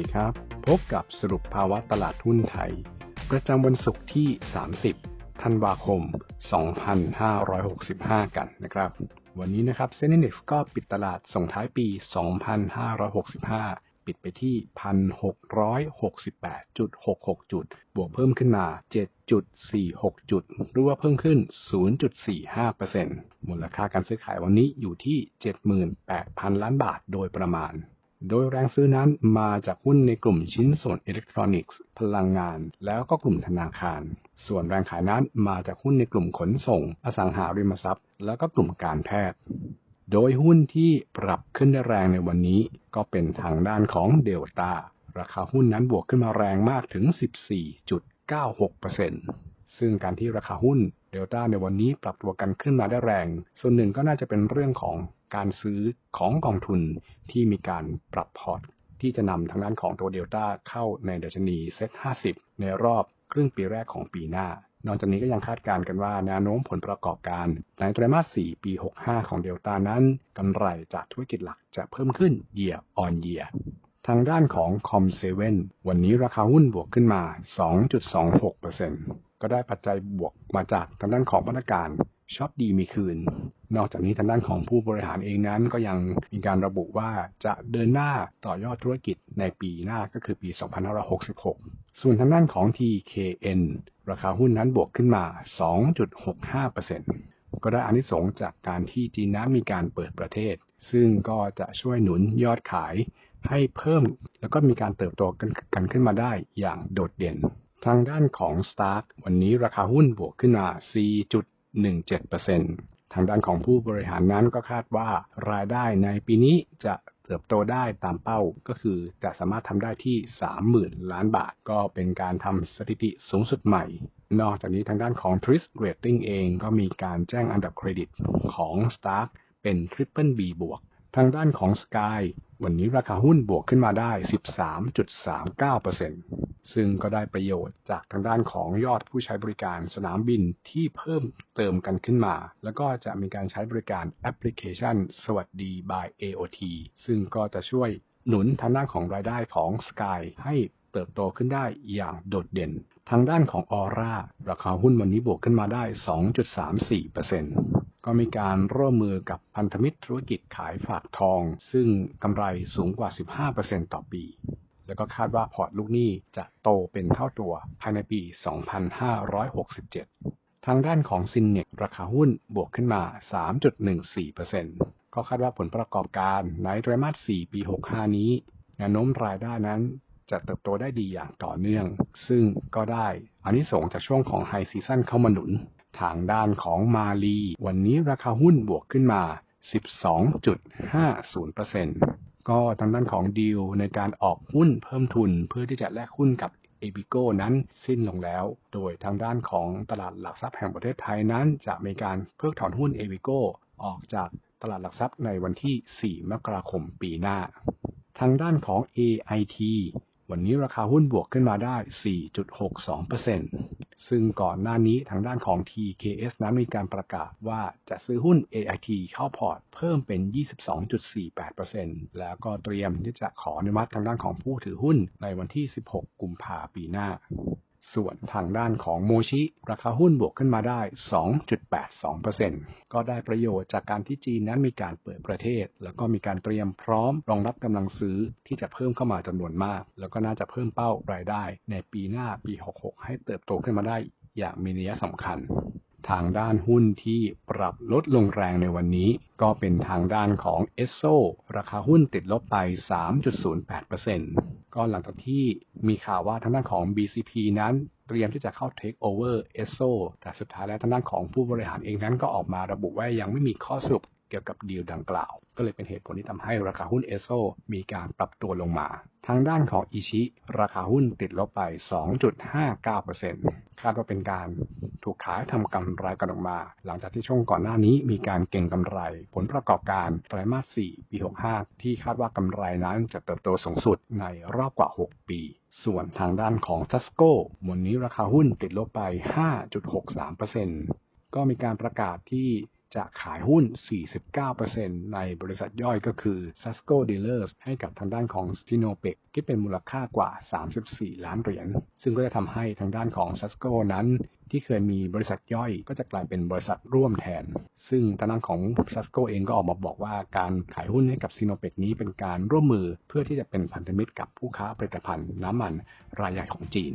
ดีครับ พบกับสรุปภาวะตลาดหุ้นไทย ประจำวันศุกร์ที่ 30 ธันวาคม 2565 กันนะครับ วันนี้นะครับเซ็นดี x ก็ปิดตลาดส่งท้ายปี 2565 ปิดไปที่ 1,668.66 จุด บวกเพิ่มขึ้นมา 7.46 จุด หรือว่าเพิ่มขึ้น 0.45%มูลค่าการซื้อขายวันนี้อยู่ที่ 78,000 ล้านบาทโดยประมาณ โดยแรงซื้อนั้นมาจากหุ้นในกลุ่มชิ้นส่วนอิเล็กทรอนิกส์ พลังงาน แล้วก็กลุ่มธนาคาร ส่วนแรงขายนั้นมาจากหุ้นในกลุ่มขนส่ง อสังหาริมทรัพย์ แล้วก็กลุ่มการแพทย์ โดยหุ้นที่ปรับขึ้นได้แรงในวันนี้ ก็เป็นทางด้านของเดลต้าราคาหุ้นนั้นบวกขึ้นมาแรงมากถึง 14.96%ซึ่งการที่ราคาหุ้นเดลต้าในวันนี้ปรับตัวกันขึ้นมาได้แรง ส่วนหนึ่งก็น่าจะเป็นเรื่องของ การซื้อของกองทุนที่มีการปรับพอร์ต ที่จะนำทางด้านของตัวเดลต้าเข้าในดัชนีเซ็ต50 ในรอบครึ่งปีแรกของปีหน้า นอกจากนี้ก็ยังคาดการณ์กันว่าแนวโน้มผลประกอบการ ในไตรมาส 4 ปี 65 ของเดลต้านั้นกำไรจากธุรกิจหลักจะเพิ่มขึ้น year on year ทางด้านของ Com7 วันนี้ราคาหุ้นบวกขึ้นมา 2.26%ก็ได้ปัจจัยบวกมาจากทางด้านของมาตรการ ช็อปดีมีคืน นอกจากนี้ทางด้านของผู้บริหารเองนั้นก็ยังมีการระบุว่าจะเดินหน้าต่อยอดธุรกิจในปีหน้าก็คือปี 2566 ส่วนทางด้านของ TKN ราคาหุ้นนั้นบวกขึ้นมา 2.65%ก็ได้อานิสงส์จากการที่จีนนั้นมีการเปิดประเทศ ซึ่งก็จะช่วยหนุนยอดขายให้เพิ่มแล้วก็มีการเติบโตกันกันขึ้นมาได้อย่างโดดเด่น ทางด้านของ Stark วันนี้ราคาหุ้นบวกขึ้นมา 17%ทางด้านของผู้บริหารนั้นก็คาดว่ารายได้ในปีนี้จะเติบโตได้ตามเป้าก็คือจะสามารถทำได้ที่ 30,000 ล้านบาท ก็เป็นการทำสถิติสูงสุดใหม่ นอกจากนี้ทางด้านของ Twist Rating เองก็มีการแจ้งอันดับเครดิตของ Stark เป็น Triple B บวกทางด้านของ Sky วันนี้ราคาหุ้นบวกขึ้นมาได้ 13.39%ซึ่งก็ได้ประโยชน์จากทางด้านของยอดผู้ใช้บริการสนามบินที่เพิ่มเติมกันขึ้นมา แล้วก็จะมีการใช้บริการแอปพลิเคชัน สวัสดี by AOT ซึ่งก็จะช่วยหนุนทางด้านของรายได้ของ Sky ให้เติบโตขึ้นได้อย่างโดดเด่น ทางด้านของออร่าราคาหุ้นวันนี้บวกขึ้นมาได้ 2.34% ก็มีการร่วมมือกับพันธมิตรธุรกิจขายฝากทอง ซึ่งกำไรสูงกว่า 15%ต่อปี แล้วก็คาดว่าพอร์ตลูกหนี้จะโตเป็นเท่าตัวภายในปี 2567 ทางด้านของซินเนกราคาหุ้นบวกขึ้นมา 3.14%ก็คาดว่าผลประกอบการในไตรมาส 4 ปี 65 นี้แนวโน้มรายได้นั้นจะเติบโตได้ดีอย่างต่อเนื่อง ซึ่งก็ได้อานิสงส์จากช่วงของไฮซีซั่นเข้ามาหนุน ทางด้านของมาลี วันนี้ราคาหุ้นบวกขึ้นมา 12.50%ก็ทางด้านของดีลในการออกหุ้นเพิ่มทุนเพื่อที่จะแลกหุ้นกับเอบิโกนั้นสิ้นลงแล้ว โดยทางด้านของตลาดหลักทรัพย์แห่งประเทศไทยนั้น จะมีการเพิกถอนหุ้นเอบิโกออกจากตลาดหลักทรัพย์ในวันที่ 4 มกราคมปีหน้า ทางด้านของ AIT วันนี้ราคาหุ้นบวกขึ้นมาได้ 4.62%ซึ่งก่อนหน้านี้ทางด้านของ TKS นั้นมีการประกาศว่าจะซื้อหุ้น AIT เข้าพอร์ตเพิ่มเป็น 22.48%แล้วก็เตรียมที่จะขออนุมัติทางด้านของผู้ถือหุ้นในวันที่ 16 กุมภาปีหน้า ส่วนทางด้านของโมชิ ราคาหุ้นบวกขึ้นมาได้ 2.82%ก็ได้ประโยชน์จากการที่จีนนั้นมีการเปิดประเทศ แล้วก็มีการเตรียมพร้อมรองรับกำลังซื้อที่จะเพิ่มเข้ามาจำนวนมาก แล้วก็น่าจะเพิ่มเป้ารายได้ ในปีหน้าปี 66 ให้เติบโตขึ้นมาได้อย่างมีนัยสำคัญทางด้านหุ้นที่ปรับลดลงแรงในวันนี้ ก็เป็นทางด้านของเอสโซราคาหุ้นติดลบไป 3.08% ก็หลังจากที่มีข่าวว่าทางด้านของ BCP นั้นเตรียมที่จะเข้า Take over เอสโซแต่สุดท้ายแล้วทางด้านของผู้บริหารเองนั้นก็ออกมาระบุว่ายังไม่มีข้อสรุป เกี่ยวกับดีลดังกล่าว ก็เลยเป็นเหตุผลที่ทำให้ราคาหุ้นเอสโซมีการปรับตัวลงมา ทางด้านของอิชิราคาหุ้นติดลบไป 2.59%คาดว่าเป็นการถูกขายทำกำไรกันออกมา หลังจากที่ช่วงก่อนหน้านี้มีการเก่งกำไร ผลประกอบการไตรมาส 4 ปี 65 ที่คาดว่ากำไรนั้นจะเติบโตสูงสุดในรอบกว่า 6 ปีส่วนทางด้านของทัสโกวันนี้ราคาหุ้นติดลบไป 5.63%ก็มีการประกาศที่ จะขายหุ้น 49%ในบริษัทย่อยก็คือ Sasco Dealers ให้กับทางด้านของ Sinopec คิดเป็นมูลค่ากว่า 34 ล้านเหรียญ ซึ่งก็จะทำให้ทางด้านของ Sasco นั้น ที่เคยมีบริษัทย่อยก็จะกลายเป็นบริษัทร่วมแทน ซึ่งทางด้านของ Sasco เองก็ออกมาบอกว่าการขายหุ้นให้กับ Sinopec นี้เป็นการร่วมมือเพื่อที่จะเป็นพันธมิตรกับผู้ค้าผลิตภัณฑ์น้ำมันรายใหญ่ของจีน